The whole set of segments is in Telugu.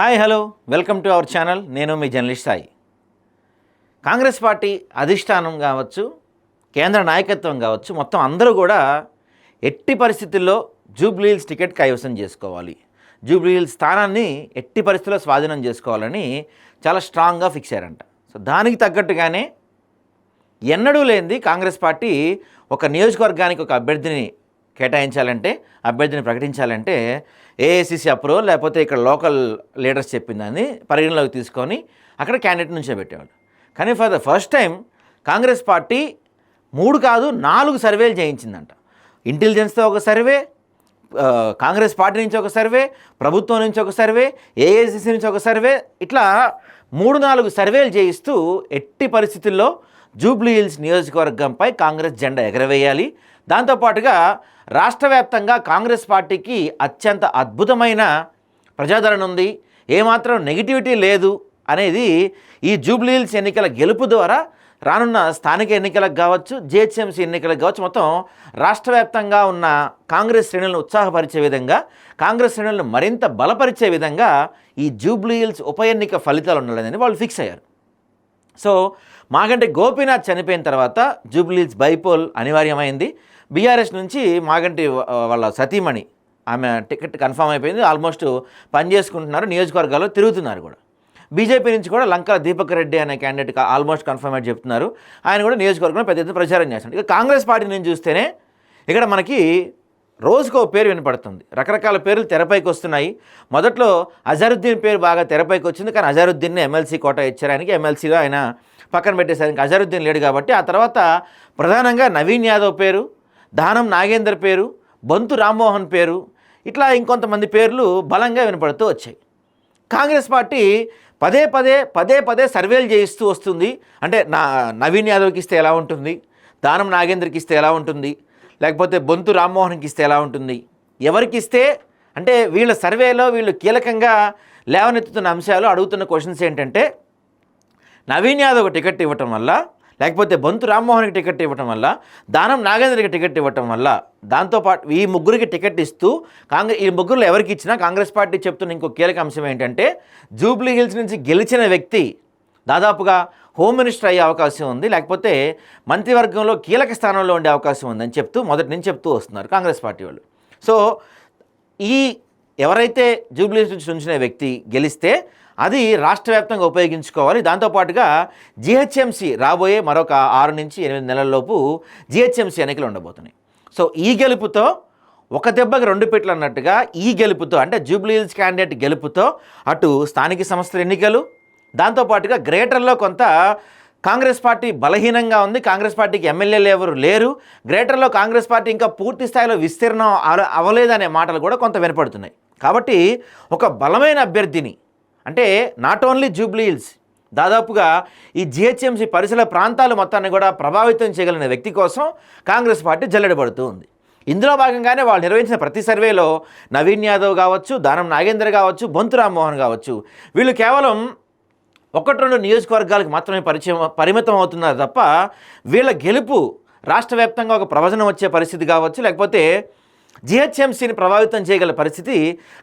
Hi hello. Welcome to our channel. నేను మీ జర్నలిస్ట్ సాయి. కాంగ్రెస్ పార్టీ అధిష్టానం కావచ్చు కేంద్ర నాయకత్వం కావచ్చు మొత్తం అందరూ కూడా ఎట్టి పరిస్థితుల్లో జూబ్లీహిల్స్ టికెట్ కైవసం చేసుకోవాలి. జూబ్లీహిల్స్ స్థానాన్ని ఎట్టి పరిస్థితుల్లో స్వాధీనం చేసుకోవాలని చాలా స్ట్రాంగ్గా ఫిక్స్ అయ్యారంట. సో దానికి తగ్గట్టుగానే ఎన్నడూ లేనిది కాంగ్రెస్ పార్టీ ఒక నియోజకవర్గానికి ఒక అభ్యర్థిని కేటాయించాలంటే అభ్యర్థిని ప్రకటించాలంటే ఏఐసిసి అప్రూవల్ లేకపోతే ఇక్కడ లోకల్ లీడర్స్ చెప్పిందని పరిగణలోకి తీసుకొని అక్కడ క్యాండిడేట్ నుంచే పెట్టేవాళ్ళు. కానీ for the first time Congress party మూడు కాదు నాలుగు సర్వేలు చేయించిందంట. ఇంటెలిజెన్స్తో ఒక సర్వే కాంగ్రెస్ పార్టీ నుంచి ఒక సర్వే ప్రభుత్వం నుంచి ఒక సర్వే ఏఐసిసి నుంచి ఒక సర్వే ఇట్లా మూడు నాలుగు సర్వేలు చేయిస్తూ ఎట్టి పరిస్థితుల్లో జూబ్లీహిల్స్ నియోజకవర్గంపై కాంగ్రెస్ జెండా ఎగరవేయాలి. దాంతోపాటుగా రాష్ట్ర వ్యాప్తంగా కాంగ్రెస్ పార్టీకి అత్యంత అద్భుతమైన ప్రజాదరణ ఉంది. ఏమాత్రం నెగిటివిటీ లేదు అనేది ఈ జూబ్లీహిల్స్ ఎన్నికల గెలుపు ద్వారా రానున్న స్థానిక ఎన్నికలకు కావచ్చు జిహెచ్ఎంసీ ఎన్నికలకు కావచ్చు మొత్తం రాష్ట్ర వ్యాప్తంగా ఉన్న కాంగ్రెస్ శ్రేణులను ఉత్సాహపరిచే విధంగా కాంగ్రెస్ శ్రేణులను మరింత బలపరిచే విధంగా ఈ జూబ్లీహిల్స్ ఉప ఎన్నిక ఫలితాలు ఉండాలని వాళ్ళు ఫిక్స్ అయ్యారు. సో మాగంటి గోపీనాథ్ చనిపోయిన తర్వాత జూబ్లీస్ బైపోల్ అనివార్యమైంది. బీఆర్ఎస్ నుంచి మాగంటి వాళ్ళ సతీమణి ఆమె టికెట్ కన్ఫర్మ్ అయిపోయింది. ఆల్మోస్ట్ పని చేసుకుంటున్నారు. నియోజకవర్గాల్లో తిరుగుతున్నారు కూడా. బీజేపీ నుంచి కూడా లంకల దీపక్ రెడ్డి అనే క్యాండిడేట్ ఆల్మోస్ట్ కన్ఫర్మ్ అని చెప్తున్నారు. ఆయన కూడా నియోజకవర్గంలో పెద్ద ఎత్తున ప్రచారం చేస్తున్నారు. ఇక కాంగ్రెస్ పార్టీ నుంచి చూస్తేనే ఇక్కడ మనకి రోజుకు ఓ పేరు వినపడుతుంది. రకరకాల పేర్లు తెరపైకి వస్తున్నాయి. మొదట్లో అజరుద్దీన్ పేరు బాగా తెరపైకి వచ్చింది. కానీ అజరుద్దీన్ని ఎమ్మెల్సీ కోట ఇచ్చారానికి ఎమ్మెల్సీగా ఆయన పక్కన పెట్టేసరికి అజరుద్దీన్ లేడు కాబట్టి ఆ తర్వాత ప్రధానంగా నవీన్ యాదవ్ పేరు దానం నాగేందర్ పేరు బంతు రామ్మోహన్ పేరు ఇట్లా ఇంకొంతమంది పేర్లు బలంగా వినపడుతూ వచ్చాయి. కాంగ్రెస్ పార్టీ పదే పదే పదే పదే సర్వేలు చేయిస్తూ వస్తుంది. అంటే నా నవీన్ యాదవ్కి ఇస్తే ఎలా ఉంటుంది? దానం నాగేంద్రకి ఇస్తే ఎలా ఉంటుంది? లేకపోతే బొంతు రామ్మోహన్కి ఇస్తే ఎలా ఉంటుంది? ఎవరికి ఇస్తే అంటే వీళ్ళ సర్వేలో వీళ్ళు కీలకంగా లేవనెత్తుతున్న అంశాలు అడుగుతున్న క్వశ్చన్స్ ఏంటంటే నవీన్ యాదవ్ టికెట్ ఇవ్వటం వల్ల లేకపోతే బొంతు రామ్మోహన్కి టికెట్ ఇవ్వటం వల్ల దానం నాగేంద్రకి టికెట్ ఇవ్వటం వల్ల దాంతోపాటు ఈ ముగ్గురికి టికెట్ ఇస్తూ కాంగ్రెస్ ఈ ముగ్గురులో ఎవరికి ఇచ్చినా కాంగ్రెస్ పార్టీ చెప్తున్న ఇంకో కీలక అంశం ఏంటంటే జూబ్లీ హిల్స్ నుంచి గెలిచిన వ్యక్తి దాదాపుగా హోమ్ మినిస్టర్ అయ్యే అవకాశం ఉంది లేకపోతే మంత్రివర్గంలో కీలక స్థానంలో ఉండే అవకాశం ఉందని చెప్తూ మొదటి నుంచి చెప్తూ వస్తున్నారు కాంగ్రెస్ పార్టీ వాళ్ళు. సో ఈ ఎవరైతే జూబ్లీ నుంచి ఉంచిన వ్యక్తి గెలిస్తే అది రాష్ట్ర వ్యాప్తంగా ఉపయోగించుకోవాలి. దాంతోపాటుగా జిహెచ్ఎంసీ రాబోయే మరొక ఆరు నుంచి ఎనిమిది నెలల్లోపు జిహెచ్ఎంసీ ఎన్నికలు ఉండబోతున్నాయి. సో ఈ గెలుపుతో ఒక దెబ్బకి రెండు పెట్లు అన్నట్టుగా ఈ గెలుపుతో అంటే జూబ్లీ హిల్స్ క్యాండిడేట్ గెలుపుతో అటు స్థానిక సంస్థల ఎన్నికలు దాంతోపాటుగా గ్రేటర్లో కొంత కాంగ్రెస్ పార్టీ బలహీనంగా ఉంది. కాంగ్రెస్ పార్టీకి ఎమ్మెల్యేలు ఎవరు లేరు. గ్రేటర్లో కాంగ్రెస్ పార్టీ ఇంకా పూర్తి స్థాయిలో విస్తీర్ణం అవ- అవ్వలేదనే మాటలు కూడా కొంత వినపడుతున్నాయి. కాబట్టి ఒక బలమైన అభ్యర్థిని అంటే నాట్ ఓన్లీ జూబ్లీ హిల్స్ దాదాపుగా ఈ జిహెచ్ఎంసీ పరిసర ప్రాంతాలు మొత్తాన్ని కూడా ప్రభావితం చేయగలిగిన వ్యక్తి కోసం కాంగ్రెస్ పార్టీ జల్లెడబడుతూ ఉంది. ఇందులో భాగంగానే వాళ్ళు నిర్వహించిన ప్రతి సర్వేలో నవీన్ యాదవ్ కావచ్చు దానం నాగేందర్ కావచ్చు బొంతు రామ్మోహన్ కావచ్చు వీళ్ళు కేవలం ఒకటి రెండు నియోజకవర్గాలకు మాత్రమే పరిచయం పరిమితం అవుతున్నారు తప్ప వీళ్ళ గెలుపు రాష్ట్ర వ్యాప్తంగా ఒక ప్రవచనం వచ్చే పరిస్థితి కావచ్చు లేకపోతే జిహెచ్ఎంసీని ప్రభావితం చేయగల పరిస్థితి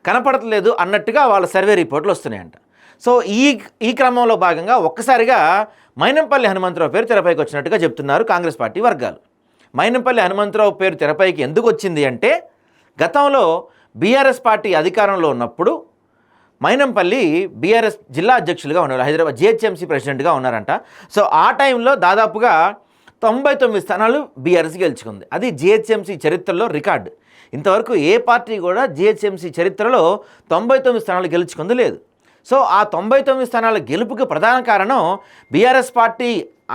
కనపడట్లేదు అన్నట్టుగా వాళ్ళ సర్వే రిపోర్ట్లు వస్తున్నాయంట. సో ఈ ఈ క్రమంలో భాగంగా ఒక్కసారిగా మైనంపల్లి హనుమంతరావు పేరు తెరపైకి వచ్చినట్టుగా చెప్తున్నారు కాంగ్రెస్ పార్టీ వర్గాలు. మైనంపల్లి హనుమంతరావు పేరు తెరపైకి ఎందుకు వచ్చింది అంటే గతంలో బీఆర్ఎస్ పార్టీ అధికారంలో ఉన్నప్పుడు మైనంపల్లి బీఆర్ఎస్ జిల్లా అధ్యక్షులుగా ఉన్నారు. హైదరాబాద్ జిహెచ్ఎంసీ ప్రెసిడెంట్గా ఉన్నారంట. సో ఆ టైంలో దాదాపుగా తొంభై తొమ్మిది స్థానాలు బీఆర్ఎస్ గెలుచుకుంది. అది జిహెచ్ఎంసీ చరిత్రలో రికార్డు. ఇంతవరకు ఏ పార్టీ కూడా జిహెచ్ఎంసీ చరిత్రలో తొంభై తొమ్మిది స్థానాలు గెలుచుకుంది లేదు. సో ఆ తొంభై తొమ్మిది స్థానాల గెలుపుకి ప్రధాన కారణం బీఆర్ఎస్ పార్టీ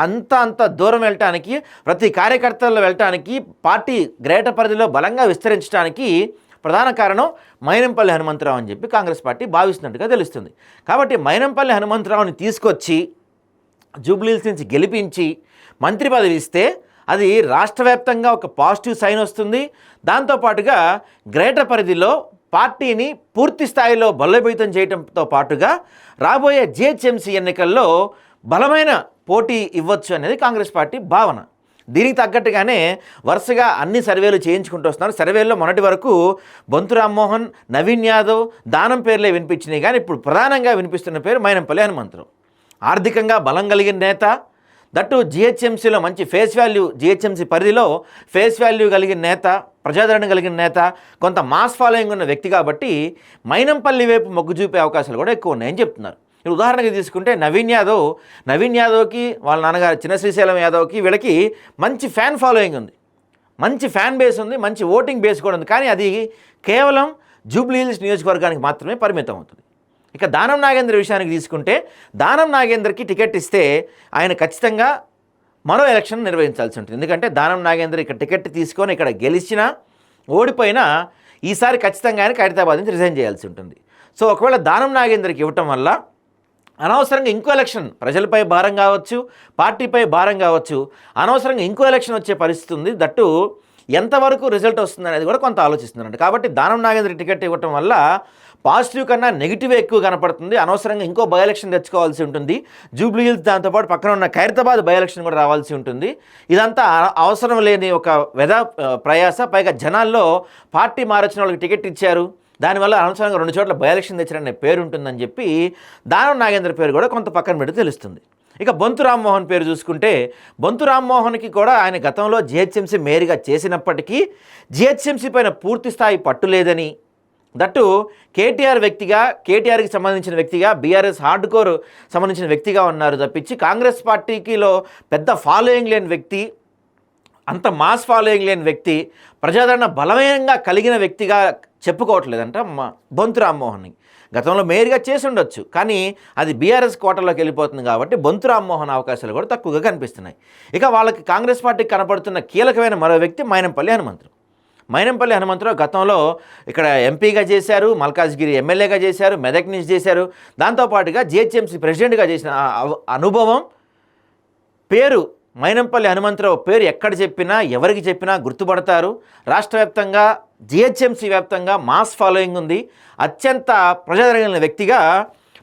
అంత అంత దూరం వెళ్ళటానికి ప్రతి కార్యకర్తల్లో వెళ్ళటానికి పార్టీ గ్రేట పరిధిలో బలంగా విస్తరించడానికి ప్రధాన కారణం మైనంపల్లి హనుమంతరావు అని చెప్పి కాంగ్రెస్ పార్టీ భావిస్తున్నట్టుగా తెలుస్తుంది. కాబట్టి మైనంపల్లి హనుమంతరావుని తీసుకొచ్చి జూబ్లీల్స్ నుంచి గెలిపించి మంత్రి పదవి ఇస్తే అది రాష్ట్ర వ్యాప్తంగా ఒక పాజిటివ్ సైన్ వస్తుంది. దాంతోపాటుగా గ్రేటర్ పరిధిలో పార్టీని పూర్తి స్థాయిలో బలోపేతం చేయడంతో పాటుగా రాబోయే జిహెచ్ఎంసీ ఎన్నికల్లో బలమైన పోటీ ఇవ్వచ్చు అనేది కాంగ్రెస్ పార్టీ భావన. దీనికి తగ్గట్టుగానే వరుసగా అన్ని సర్వేలు చేయించుకుంటూ వస్తున్నారు. సర్వేల్లో మొన్నటి వరకు బొంతు రామ్మోహన్ నవీన్ యాదవ్ దానం పేర్లే వినిపించినాయి. కానీ ఇప్పుడు ప్రధానంగా వినిపిస్తున్న పేరు మైనంపల్లి హనుమంతరావు. ఆర్థికంగా బలం కలిగిన నేత దట్టు జిహెచ్ఎంసీలో మంచి ఫేస్ వాల్యూ జిహెచ్ఎంసీ పరిధిలో ఫేస్ వాల్యూ కలిగిన నేత ప్రజాదరణ కలిగిన నేత కొంత మాస్ ఫాలోయింగ్ ఉన్న వ్యక్తి కాబట్టి మైనంపల్లి వైపు మొగ్గు చూపే అవకాశాలు కూడా ఎక్కువ ఉన్నాయని చెప్తున్నారు. ఇప్పుడు ఉదాహరణకి తీసుకుంటే నవీన్ యాదవ్ నవీన్ యాదవ్కి వాళ్ళ నాన్నగారు చిన్న శ్రీశైలం యాదవ్కి వీళ్ళకి మంచి ఫ్యాన్ ఫాలోయింగ్ ఉంది. మంచి ఫ్యాన్ బేస్ ఉంది మంచి ఓటింగ్ బేస్ కూడా ఉంది. కానీ అది కేవలం జూబ్లీ హిల్స్ నియోజకవర్గానికి మాత్రమే పరిమితం అవుతుంది. ఇక దానం నాగేంద్ర విషయానికి తీసుకుంటే దానం నాగేంద్రకి టికెట్ ఇస్తే ఆయన ఖచ్చితంగా మరో ఎలక్షన్ నిర్వహించాల్సి ఉంటుంది. ఎందుకంటే దానం నాగేంద్ర ఇక్కడ టికెట్ తీసుకొని ఇక్కడ గెలిచినా ఓడిపోయినా ఈసారి ఖచ్చితంగా ఆయన ఖైరతాబాద్ నుంచి రిజైన్ చేయాల్సి ఉంటుంది. సో ఒకవేళ దానం నాగేంద్రకి ఇవ్వటం వల్ల అనవసరంగా ఇంకో ఎలక్షన్. ప్రజలపై భారం కావచ్చు పార్టీపై భారం కావచ్చు అనవసరంగా ఇంకో ఎలక్షన్ వచ్చే పరిస్థితి ఉంది. దట్టు ఎంతవరకు రిజల్ట్ వస్తుంది అనేది కూడా కొంత ఆలోచిస్తున్నారంట. కాబట్టి దానం నాగేంద్ర టికెట్ ఇవ్వటం వల్ల పాజిటివ్ కన్నా నెగిటివ్ ఎక్కువ కనపడుతుంది. అనవసరంగా ఇంకో బై ఎలక్షన్ తెచ్చుకోవాల్సి ఉంటుంది. జూబ్లీ హిల్స్ దాంతోపాటు పక్కన ఉన్న ఖైరతాబాద్ బై ఎలక్షన్ కూడా రావాల్సి ఉంటుంది. ఇదంతా అవసరం లేని ఒక వెద ప్రయాస. పైగా జనాల్లో పార్టీ మారొచ్చిన వాళ్ళకి టికెట్ ఇచ్చారు. దానివల్ల అనవసరంగా రెండు చోట్ల బై ఎలక్షన్ తెచ్చారనే పేరు ఉంటుందని చెప్పి దానం నాగేంద్ర పేరు కూడా కొంత పక్కన పెడితే తెలుస్తుంది. ఇక బొంతు రామ్మోహన్ పేరు చూసుకుంటే బొంతు రామ్మోహన్కి కూడా ఆయన గతంలో జిహెచ్ఎంసీ మేయర్గా చేసినప్పటికీ జిహెచ్ఎంసీ పైన పూర్తి స్థాయి పట్టు లేదని. దట్టు కేటీఆర్ వ్యక్తిగా కేటీఆర్కి సంబంధించిన వ్యక్తిగా బీఆర్ఎస్ హార్డ్ కోర్ సంబంధించిన వ్యక్తిగా ఉన్నారు తప్పించి కాంగ్రెస్ పార్టీకిలో పెద్ద ఫాలోయింగ్ లేని వ్యక్తి అంత మాస్ ఫాలోయింగ్ లేని వ్యక్తి ప్రజాదరణ బలమైనంగా కలిగిన వ్యక్తిగా చెప్పుకోవట్లేదంట మా బొంతు రామ్మోహన్ గతంలో మేయర్గా చేసి ఉండొచ్చు కానీ అది బీఆర్ఎస్ కోటలోకి వెళ్ళిపోతుంది కాబట్టి బొంతు రామ్మోహన్ అవకాశాలు కూడా తక్కువగా కనిపిస్తున్నాయి. ఇక వాళ్ళకి కాంగ్రెస్ పార్టీకి కనపడుతున్న కీలకమైన మరో వ్యక్తి మైనంపల్లి హనుమంతరావు మైనంపల్లి హనుమంతరావు గతంలో ఇక్కడ ఎంపీగా చేశారు మల్కాజ్గిరి ఎమ్మెల్యేగా చేశారు మెదక్ నుంచి చేశారు. దాంతోపాటుగా జిహెచ్ఎంసీ ప్రెసిడెంట్గా చేసిన అవ- అనుభవం పేరు మైనంపల్లి హనుమంతరావు పేరు ఎక్కడ చెప్పినా ఎవరికి చెప్పినా గుర్తుపడతారు. రాష్ట్ర వ్యాప్తంగా జిహెచ్ఎంసీ వ్యాప్తంగా మాస్ ఫాలోయింగ్ ఉంది. అత్యంత ప్రజాదరణ వ్యక్తిగా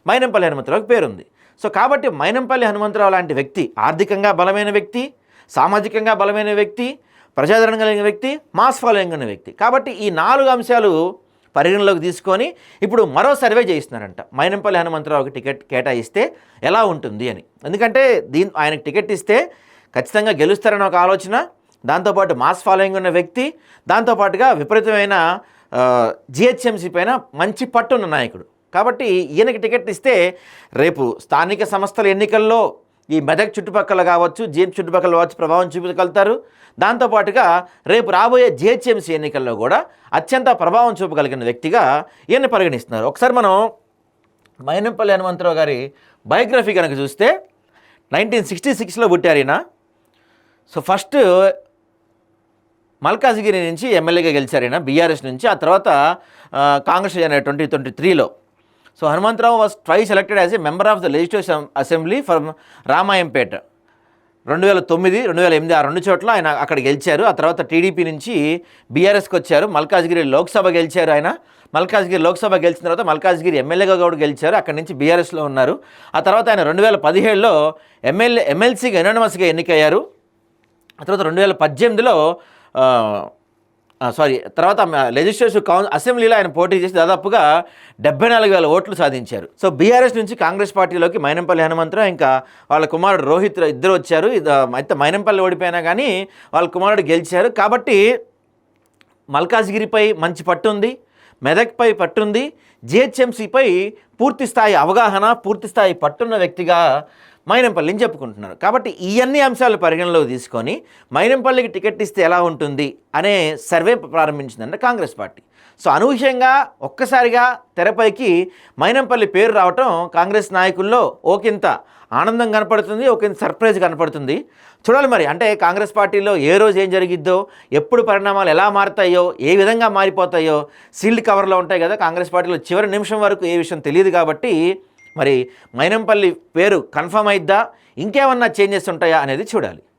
మైనంపల్లి హనుమంతరావుకి పేరుంది. సో కాబట్టి మైనంపల్లి హనుమంతరావు లాంటి వ్యక్తి ఆర్థికంగా బలమైన వ్యక్తి సామాజికంగా బలమైన వ్యక్తి ప్రజాదరణ కలిగిన వ్యక్తి మాస్ ఫాలోయింగ్ ఉన్న వ్యక్తి. కాబట్టి ఈ నాలుగు అంశాలు పరిగణలోకి తీసుకొని ఇప్పుడు మరో సర్వే చేయిస్తున్నారంట. మైనంపల్లి హనుమంతరావుకి టికెట్ కేటాయిస్తే ఎలా ఉంటుంది అని. ఎందుకంటే దీని ఆయనకు టికెట్ ఇస్తే ఖచ్చితంగా గెలుస్తారని ఒక ఆలోచన. దాంతోపాటు మాస్ ఫాలోయింగ్ ఉన్న వ్యక్తి దాంతోపాటుగా విపరీతమైన జిహెచ్ఎంసీ పైన మంచి పట్టున్న నాయకుడు. కాబట్టి ఈయనకి టికెట్ ఇస్తే రేపు స్థానిక సంస్థల ఎన్నికల్లో ఈ మెదక్ చుట్టుపక్కల కావచ్చు జిహెచ్ చుట్టుపక్కల కావచ్చు ప్రభావం చూపగలుగుతారు. దాంతోపాటుగా రేపు రాబోయే జిహెచ్ఎంసీ ఎన్నికల్లో కూడా అత్యంత ప్రభావం చూపగలిగిన వ్యక్తిగా ఈయన పరిగణిస్తున్నారు. ఒకసారి మనం మైనంపల్లి హనుమంతరావు గారి బయోగ్రఫీ కనుక చూస్తే నైన్టీన్ సిక్స్టీ సిక్స్లో పుట్టారు ఈయన. సో ఫస్ట్ మల్కాజ్గిరి నుంచి ఎమ్మెల్యేగా గెలిచారు ఈయన బీఆర్ఎస్ నుంచి. ఆ తర్వాత కాంగ్రెస్ కాంగ్రెస్ ట్వంటీ ట్వంటీ త్రీలో. So Hanumantharao was twice elected as a member of the legislative assembly from Ramayampet. రెండు వేల తొమ్మిది రెండు వేల ఎనిమిది ఆ రెండు చోట్ల ఆయన అక్కడ గెలిచారు. ఆ తర్వాత టీడీపీ నుంచి బీఆర్ఎస్కి వచ్చారు. మల్కాజ్గిరి లోక్సభ గెలిచారు ఆయన. మల్కాజ్గిరి లోక్సభ గెలిచిన తర్వాత మల్కాజ్గిరి ఎమ్మెల్యేగా కూడా గెలిచారు. అక్కడి నుంచి బీఆర్ఎస్లో ఉన్నారు. ఆ తర్వాత ఆయన రెండు వేల పదిహేడులో ఎమ్మెల్యే ఎమ్మెల్సీగా ఎనానమస్గా ఎన్నికయ్యారు. తర్వాత రెండు వేల పద్దెనిమిదిలో సారీ తర్వాత లెజిస్లేటివ్ కౌన్ అసెంబ్లీలో ఆయన పోటీ చేసి దాదాపుగా డెబ్బై నాలుగు వేల ఓట్లు సాధించారు. సో బీఆర్ఎస్ నుంచి కాంగ్రెస్ పార్టీలోకి మైనంపల్లి హనుమంతరావు ఇంకా వాళ్ళ కుమారుడు రోహిత్ ఇద్దరు వచ్చారు. అయితే మైనంపల్లి ఓడిపోయినా కానీ వాళ్ళ కుమారుడు గెలిచారు. కాబట్టి మల్కాజ్గిరిపై మంచి పట్టుంది మెదక్పై పట్టుంది జిహెచ్ఎంసీపై పూర్తి స్థాయి అవగాహన పూర్తి స్థాయి పట్టున్న వ్యక్తిగా మైనంపల్లిని చెప్పుకుంటున్నారు. కాబట్టి ఇవన్నీ అంశాలు పరిగణలోకి తీసుకొని మైనంపల్లికి టికెట్ ఇస్తే ఎలా ఉంటుంది అనే సర్వే ప్రారంభించిందంటే కాంగ్రెస్ పార్టీ. సో అనూహ్యంగా ఒక్కసారిగా తెరపైకి మైనంపల్లి పేరు రావటం కాంగ్రెస్ నాయకుల్లో ఓకింత ఆనందం కనపడుతుంది ఒకంత సర్ప్రైజ్ కనపడుతుంది. చూడాలి మరి అంటే కాంగ్రెస్ పార్టీలో ఏ రోజు ఏం జరిగిద్దో ఎప్పుడు పరిణామాలు ఎలా మారుతాయో ఏ విధంగా మారిపోతాయో సీల్డ్ కవర్లో ఉంటాయి కదా కాంగ్రెస్ పార్టీలో చివరి నిమిషం వరకు ఏ విషయం తెలియదు కాబట్టి మరి మైనంపల్లి పేరు కన్ఫర్మ్ అయిద్దా? ఇంకేమన్నా చేంజెస్ ఉంటాయా అనేది చూడాలి.